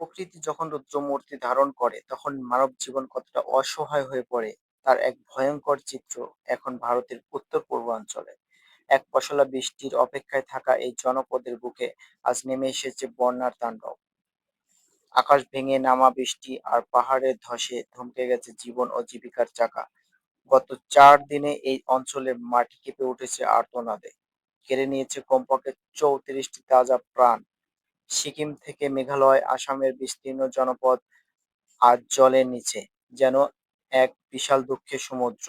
প্রকৃতি যখন রুদ্রমূর্তি ধারণ করে, তখন মানব জীবন কতটা অসহায় হয়ে পড়ে, তার এক ভয়ঙ্কর চিত্র এখন ভারতের উত্তর পূর্বাঞ্চলে এক পশলা বৃষ্টির অপেক্ষায় থাকা এই জনপদের বুকে আজ নেমে এসেছে বন্যার তাণ্ডব। আকাশ ভেঙে নামা বৃষ্টি আর পাহাড়ের ধসে থমকে গেছে জীবন ও জীবিকার চাকা। গত চার দিনে এই অঞ্চলের মাটি কেঁপে উঠেছে আর্তনাদে। কেড়ে নিয়েছে কমপক্ষে চৌত্রিশটি তাজা প্রাণ। সিকিম থেকে মেঘালয়, আসামের বিস্তীর্ণ জনপদ আজ জলের নিচে, যেন এক বিশাল দুঃখের সমুদ্র।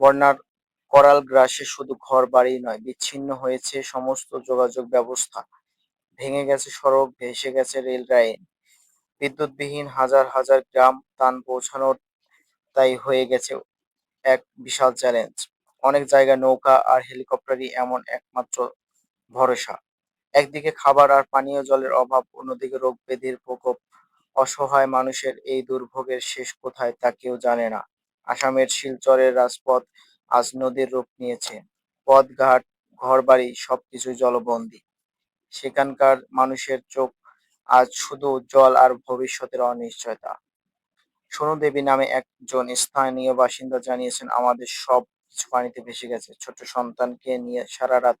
বন্যার করাল গ্রাসে শুধু ঘর বাড়ি নয়, বিচ্ছিন্ন হয়েছে সমস্ত যোগাযোগ ব্যবস্থা। ভেঙে গেছে সড়ক, ভেসে গেছে রেল লাইন। বিদ্যুৎবিহীন হাজার হাজার গ্রাম তান পৌঁছানোর তাই হয়ে গেছে এক বিশাল চ্যালেঞ্জ অনেক জায়গায় নৌকা আর হেলিকপ্টারই এমন একমাত্র ভরসা। একদিকে খাবার আর পানীয় জলের অভাব, অন্যদিকে রোগ ব্যাধির প্রকোপ। অসহায় মানুষের এই দুর্ভোগের শেষ কোথায় তা কেউ জানে না। আসামের শিলচরের রাজপথ আজ নদীর রূপ নিয়েছে। পথঘাট ঘরবাড়ি সবকিছুই জলবন্দী। সেখানকার মানুষের চোখ আজ শুধু জল আর ভবিষ্যতের অনিশ্চয়তা। সোনু দেবী নামে একজন স্থানীয় বাসিন্দা জানিয়েছেন, আমাদের সব কিছু পানিতে ভেসে গেছে। ছোট সন্তানকে নিয়ে সারা রাত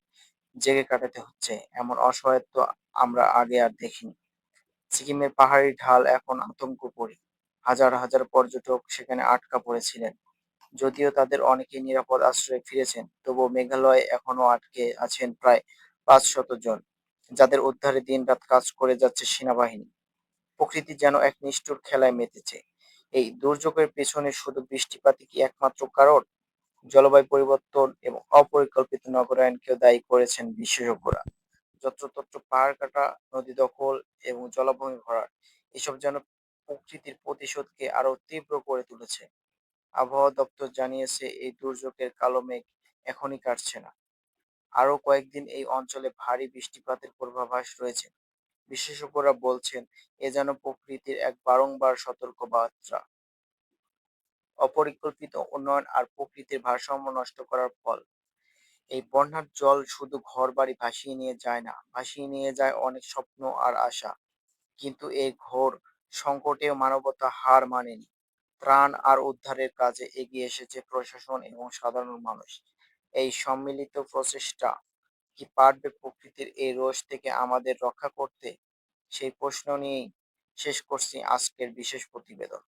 জেগে কাটাতে হচ্ছে। এমন অসহায়ত্ব আমরা আগে আর দেখিনি। সিকিমের পাহাড়ি ঢাল এখন আতঙ্কপুরী হাজার হাজার পর্যটক সেখানে আটকা পড়েছিলেন। যদিও তাদের অনেকেই নিরাপদ আশ্রয়ে ফিরেছেন, তবুও মেঘালয়ে এখনও আটকে আছেন প্রায় পাঁচ শত জন, যাদের উদ্ধারে দিনরাত কাজ করে যাচ্ছে সেনাবাহিনী। প্রকৃতি যেন এক নিষ্ঠুর খেলায় মেতেছে। এই দুর্যোগের পেছনে শুধু বৃষ্টিপাতই কি একমাত্র কারণ? জলবায়ু পরিবর্তন এবং অপরিকল্পিত নগরায়নকেও দায়ী করেছেন বিশেষজ্ঞরা। যত্রতত্র পাহাড় কাটা, নদী দখল এবং জলাভূমি ভরাট, এসব যেন প্রকৃতির প্রতিশোধকে আরও তীব্র করে তুলেছে। আবহাওয়া দপ্তর জানিয়েছে, এই দুর্যোগের কালো মেঘ এখনই কাটছে না। আরও কয়েকদিন এই অঞ্চলে ভারী বৃষ্টিপাতের পূর্বাভাস রয়েছে। বিশেষজ্ঞরা বলছেন, এ যেন প্রকৃতির এক বারংবার সতর্ক বার্তা অপরিকল্পিত উন্নয়ন আর প্রকৃতির ভারসাম্য নষ্ট করার ফল। এই বন্যার জল শুধু ঘরবাড়ি ভাসিয়ে নিয়ে যায় না, ভাসিয়ে নিয়ে যায় অনেক স্বপ্ন আর আশা। কিন্তু এই ঘোর সংকটে মানবতা হার মানেনি। ত্রাণ আর উদ্ধারের কাজে এগিয়ে এসেছে প্রশাসন এবং সাধারণ মানুষ। এই সম্মিলিত প্রচেষ্টা কি পারবে প্রকৃতির এই রোষ থেকে আমাদের রক্ষা করতে? সেই প্রশ্ন নিয়েই শেষ করছি আজকের বিশেষ প্রতিবেদন।